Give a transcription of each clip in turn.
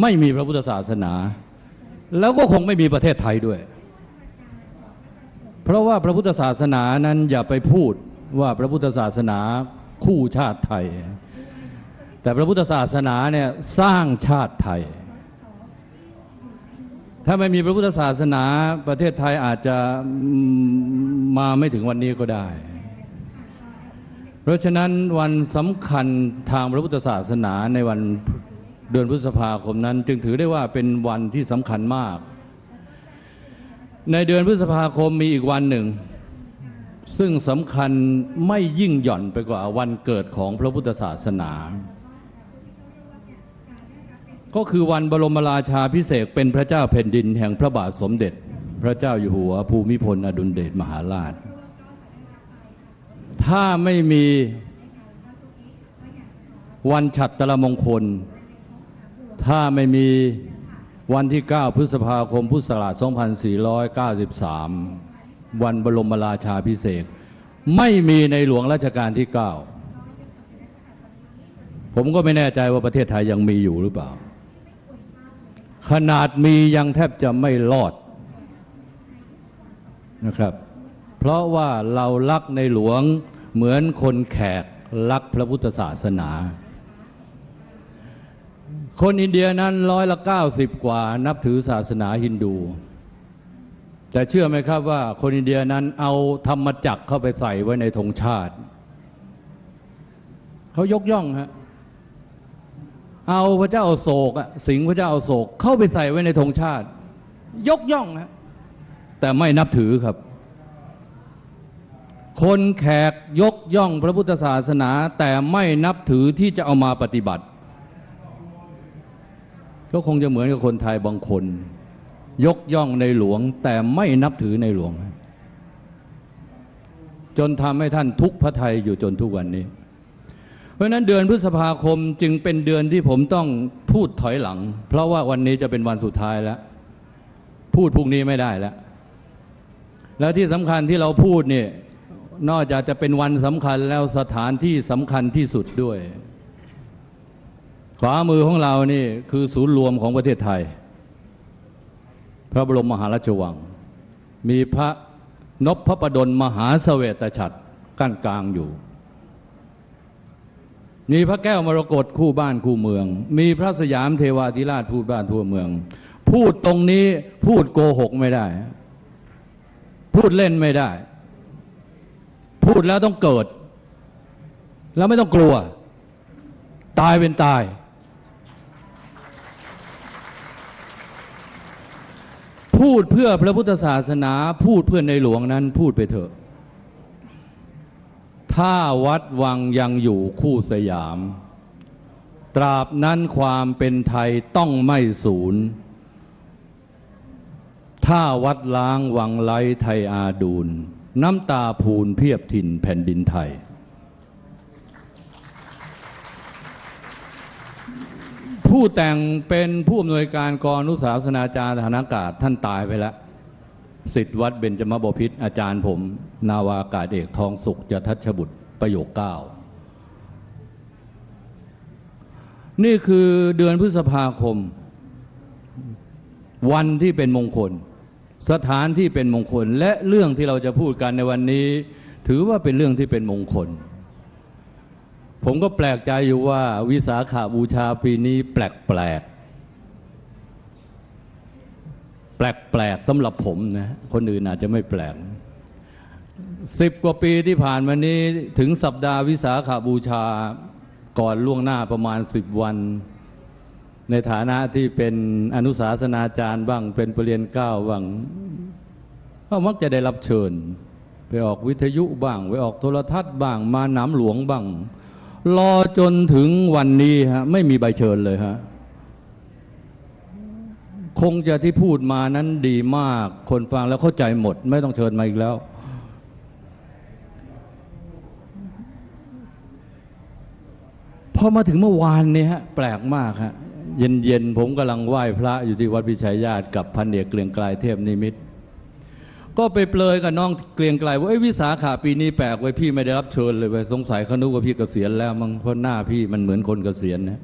ไม่มีพระพุทธศาสนา แล้วก็คงไม่มีประเทศไทยด้วย เพราะว่าพระพุทธศาสนานั้นอย่าไปพูดว่าพระพุทธศาสนาคู่ชาติไทย แต่พระพุทธศาสนาเนี่ยสร้างชาติไทย ถ้าไม่มีพระพุทธศาสนาประเทศไทยอาจจะมาไม่ถึงวันนี้ก็ได้ เพราะฉะนั้นวันสำคัญทางพระพุทธศาสนาในวัน เดือนพฤษภาคมนั้น จึงถือได้ว่าเป็นวันที่สำคัญมาก ในเดือนพฤษภาคมมีอีกวันหนึ่ง ซึ่งสำคัญไม่ยิ่งหย่อนไปกว่าวันเกิดของพระพุทธศาสนา ก็คือวันบรมราชาพิเศษเป็นพระเจ้าแผ่นดินแห่งพระบาทสมเด็จ พระเจ้าอยู่หัวภูมิพลอดุลเดชมหาราช ถ้าไม่มีวันฉัตรตรมงคล ถ้าไม่มีวันที่ 9 พฤษภาคมพุทธศักราช 2493 วันบรมราชาพิเศษ ไม่มีในหลวงรัชกาลที่ 9 ผมก็ไม่แน่ใจว่าประเทศไทยยังมีอยู่หรือเปล่า ขนาดมียังแทบจะไม่รอดนะครับ เพราะว่าเรารักในหลวงเหมือนคนแขกรักพระพุทธศาสนา คนอินเดียนั้นร้อยละเก้าสิบกว่านับถือศาสนาฮินดู แต่เชื่อไหมครับว่าคนอินเดียนั้นเอาธรรมจักรเข้าไปใส่ไว้ในธงชาติ เขายกย่องฮะเอาพระเจ้าโศกสิงห์พระเจ้าโศกเข้าไปใส่ไว้ในธงชาติ ยกย่องฮะแต่ไม่นับถือครับ คนแขกยกย่องพระพุทธศาสนา แต่ไม่นับถือที่จะเอามาปฏิบัติ ก็คงจะเหมือนกับคนไทยบางคน ยกย่องในหลวงแต่ไม่นับถือในหลวง จนทำให้ท่านทุกข์พระไทยอยู่จนทุกวันนี้ เพราะฉะนั้นเดือนพฤษภาคมจึงเป็นเดือนที่ผมต้องพูดถอยหลัง เพราะว่าวันนี้จะเป็นวันสุดท้ายแล้ว พูดพรุ่งนี้ไม่ได้แล้วแล้วที่สำคัญที่เราพูดเนี่ยนอกจากจะเป็นวันสำคัญแล้วสถานที่สำคัญที่สุดด้วย ขวามือของเรานี่คือศูนย์รวมของประเทศไทย พระบรมมหาราชวัง มีพระนพพระประดลมหาเสวตฉัตรกั้นกลางอยู่ มีพระแก้วมรกตคู่บ้านคู่เมือง มีพระสยามเทวาธิราชพูดบ้านทั่วเมือง พูดตรงนี้พูดโกหกไม่ได้ พูดเล่นไม่ได้ พูดแล้วต้องเกิด แล้วไม่ต้องกลัว ตายเป็นตาย พูดเพื่อพระพุทธศาสนา พูดเพื่อในหลวงนั้นพูดไปเถอะ ถ้าวัดวังยังอยู่คู่สยาม ตราบนั้นความเป็นไทยต้องไม่สูญ ถ้าวัดล้างวังไลไทยอาดูลน้ำตาพูนเพียบถิ่นแผ่นดินไทย ผู้แต่งเป็นผู้อำนวยการกองอนุสาสนาจารย์ทหารอากาศท่านตายไปแล้วสิทธิวัดเบญจมบพิษอาจารย์ผม นาวาอากาศเอกทองสุขจทัชบุตรประโยคเก้านี่คือเดือนพฤษภาคม วันที่เป็นมงคล สถานที่เป็นมงคลและเรื่องที่เราจะพูดกันในวันนี้ ถือว่าเป็นเรื่องที่เป็นมงคล ผมก็แปลกใจอยู่ว่าวิสาขาบูชาปีนี้แปลกแปลกแปลกแปลกๆสำหรับผมนะคนอื่นอาจจะไม่แปลกสิบกว่าปีที่ผ่านมานี้ถึงสัปดาห์วิสาขาบูชาก่อนล่วงหน้าประมาณสิบวัน ในฐานะที่เป็นอนุสาสนาจารย์บ้างเป็นปรริญญาเก้าบ้างก็มักจะได้รับเชิญ ไปออกวิทยุบ้าง ไปออกโทรทัศน์บ้าง มาหนามหลวงบ้าง รอจนถึงวันนี้ฮะไม่มีใบเชิญเลยฮะคงจะที่พูดมานั้นดีมาก คนฟังแล้วเข้าใจหมด ไม่ต้องเชิญมาอีกแล้ว พอมาถึงเมื่อวานนี้ฮะแปลกมากฮะเย็นๆผมกำลังไหว้พระอยู่ที่วัดพิชัยญาติกับพันเอกเกลียงกลายเทพนิมิตร ก็ไปเปลยกับน้องเกลียงไกลว่าเอ้วิสาขาปีนี้แปลกไว้พี่ไม่ได้รับเชิญเลยเว้สงสัยเขานึกว่าพี่เกษียณแล้วมั้งเพราะหน้าพี่มันเหมือนคนเกษียณนะ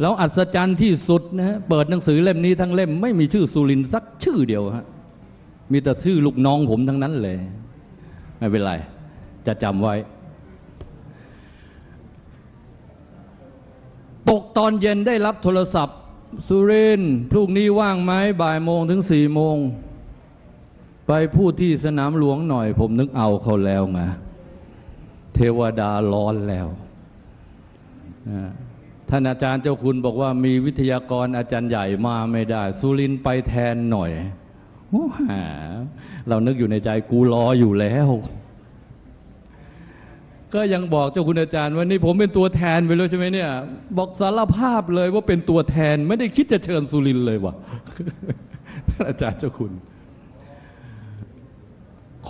แล้วอัศจรรย์ที่สุดนะฮะเปิดหนังสือเล่มนี้ทั้งเล่มไม่มีชื่อสุรินทร์สักชื่อเดียวฮะมีแต่ชื่อลูกน้องผมทั้งนั้นเลย ไม่เป็นไร จะจำไว้ ตกตอนเย็นได้รับโทรศัพท์ สุรินทร์พรุ่งนี้ว่างไหมบ่ายโมงถึงสี่โมง ไปพูดที่สนามหลวงหน่อย ผมนึกเอาเขาแล้วไงเทวดาร้อนแล้วท่านอาจารย์เจ้าคุณบอกว่ามีวิทยากรอาจารย์ใหญ่มาไม่ได้ สุรินไปแทนหน่อยโอ้หาเรานึกอยู่ในใจกูรออยู่แล้ว ก็ยังบอกเจ้าคุณอาจารย์ว่านี่ผมเป็นตัวแทนไปแล้วใช่ไหมเนี่ย บอกสารภาพเลยว่าเป็นตัวแทนไม่ได้คิดจะเชิญสุรินเลยว่ะอาจารย์เจ้าคุณ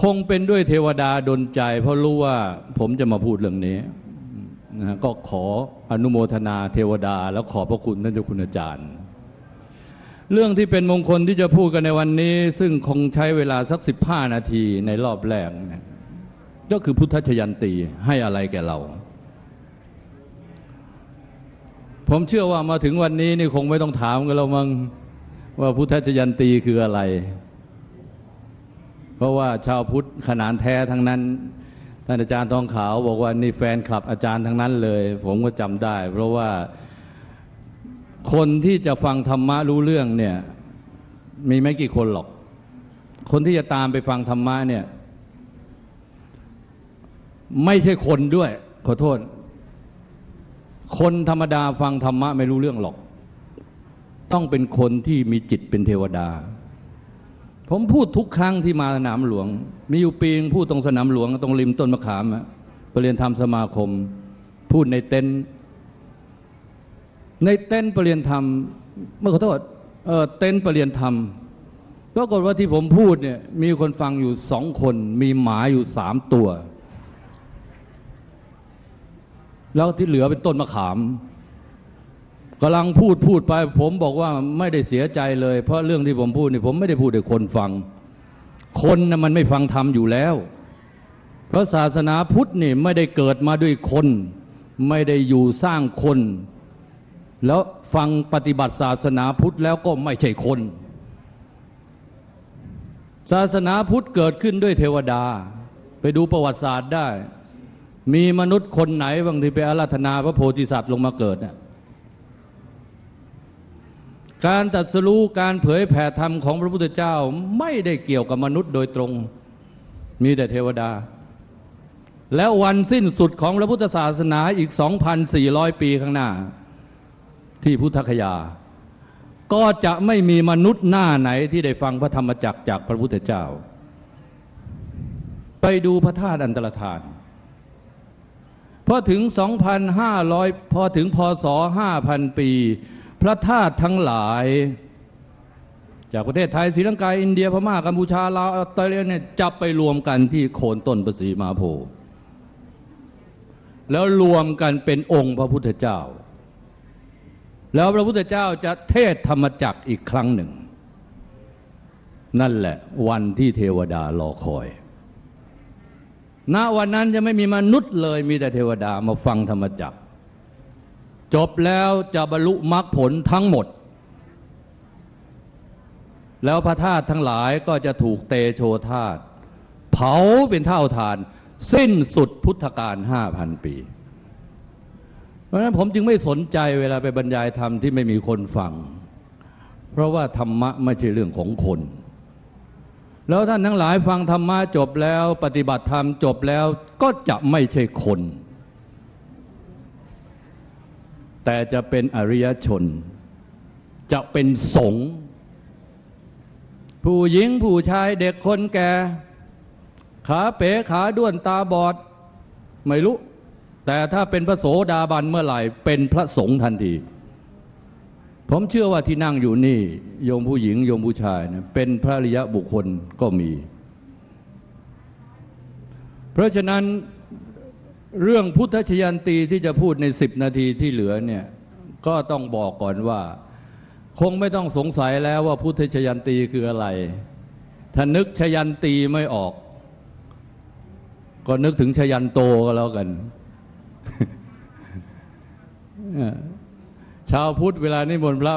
คงเป็นด้วยเทวดาดลใจ เพราะรู้ว่าผมจะมาพูดเรื่องนี้นะฮะก็ขออนุโมทนาเทวดา แล้วขอบพระคุณท่านเจ้าคุณอาจารย์ เรื่องที่เป็นมงคลที่จะพูดกันในวันนี้ ซึ่งคงใช้เวลาสัก 15 นาทีในรอบแรกนะก็คือพุทธชยันตีให้อะไรแก่เรา ผมเชื่อว่ามาถึงวันนี้นี่คงไม่ต้องถามกันแล้วมั้งว่าพุทธชยันตีคืออะไร เพราะว่าชาวพุทธขนานแท้ทั้งนั้น ท่านอาจารย์ทองขาวบอกว่านี่แฟนคลับอาจารย์ทั้งนั้นเลย ผมก็จำได้ เพราะว่าคนที่จะฟังธรรมะรู้เรื่องเนี่ยมีไม่กี่คนหรอก คนที่จะตามไปฟังธรรมะเนี่ย ไม่ใช่คนด้วย ขอโทษ คนธรรมดาฟังธรรมะไม่รู้เรื่องหรอก ต้องเป็นคนที่มีจิตเป็นเทวดา ผมพูดทุกครั้งที่มาสนามหลวง มีอยู่ปีนึงพูดตรงสนามหลวงตรงริมต้นมะขามอะไปเรียนธรรมสมาคม พูดในเต็นท์ในเต็นท์ไปเรียนธรรมเมื่อขอโทษเออเต็นท์ไปเรียนธรรมปรากฏว่าที่ผมพูดเนี่ยมีคนฟังอยู่สองคน มีหมาอยู่สามตัว แล้วที่เหลือเป็นต้นมะขาม กำลังพูดพูดไป ผมบอกว่าไม่ได้เสียใจเลย เพราะเรื่องที่ผมพูดนี่ผมไม่ได้พูดให้คนฟัง คนนะมันไม่ฟังธรรมอยู่แล้ว เพราะศาสนาพุทธนี่ไม่ได้เกิดมาด้วยคน ไม่ได้อยู่สร้างคน แล้วฟังปฏิบัติศาสนาพุทธแล้วก็ไม่ใช่คน ศาสนาพุทธเกิดขึ้นด้วยเทวดา ไปดูประวัติศาสตร์ได้ มีมนุษย์คนไหนบางทีไปอาราธนาพระโพธิสัตว์ลงมาเกิดเนี่ย การตรัสรู้การเผยแผ่ธรรมของพระพุทธเจ้าไม่ได้เกี่ยวกับมนุษย์โดยตรง มีแต่เทวดา แล้ววันสิ้นสุดของพระพุทธศาสนาอีก 2,400 ปีข้างหน้า ที่พุทธคยา ก็จะไม่มีมนุษย์หน้าไหนที่ได้ฟังพระธรรมจักจากพระพุทธเจ้า ไปดูพระธาตุอันตรธานพอถึง 2,500 พอถึงพศ 5,000 ปี พระธาตุทั้งหลาย จากประเทศไทยศรีลังกาอินเดียพม่ากัมพูชาลาวออสเตรเลียเนี่ยจะไปรวมกันที่โคนต้นประสีมาโพแล้วรวมกันเป็นองค์พระพุทธเจ้า แล้วพระพุทธเจ้าจะเทศธรรมจักรอีกครั้งหนึ่ง นั่นแหละวันที่เทวดารอคอยณวันนั้นจะไม่มีมนุษย์เลยมีแต่เทวดามาฟังธรรมจักร จบแล้วจะบรรลุมรรคผลทั้งหมด แล้วพระธาตุทั้งหลายก็จะถูกเตโชธาตุเผาเป็นเท่าทาน สิ้นสุดพุทธกาลห้าพันปี เพราะฉะนั้นผมจึงไม่สนใจเวลาไปบรรยายธรรมที่ไม่มีคนฟัง เพราะว่าธรรมะไม่ใช่เรื่องของคน แล้วท่านทั้งหลายฟังธรรมะจบแล้ว ปฏิบัติธรรมจบแล้วก็จะไม่ใช่คน แต่จะเป็นอริยชน จะเป็นสงฆ์ผู้หญิงผู้ชายเด็กคนแก่ ขาเป๋ขาด้วนตาบอด ไม่รู้ แต่ถ้าเป็นพระโสดาบันเมื่อไหร่ เป็นพระสงฆ์ทันที ผมเชื่อว่าที่นั่งอยู่นี่ โยมผู้หญิงโยมผู้ชายนะเป็นพระริยะบุคคลก็มี เพราะฉะนั้น เรื่องพุทธชยันตีที่จะพูดในสิบนาทีที่เหลือเนี่ยก็ต้องบอกก่อนว่า คงไม่ต้องสงสัยแล้วว่าพุทธชยันตีคืออะไร ถ้านึกชยันตีไม่ออก ก็นึกถึงชยันโตก็แล้วกันชาวพุทธเวลานิมนต์พระ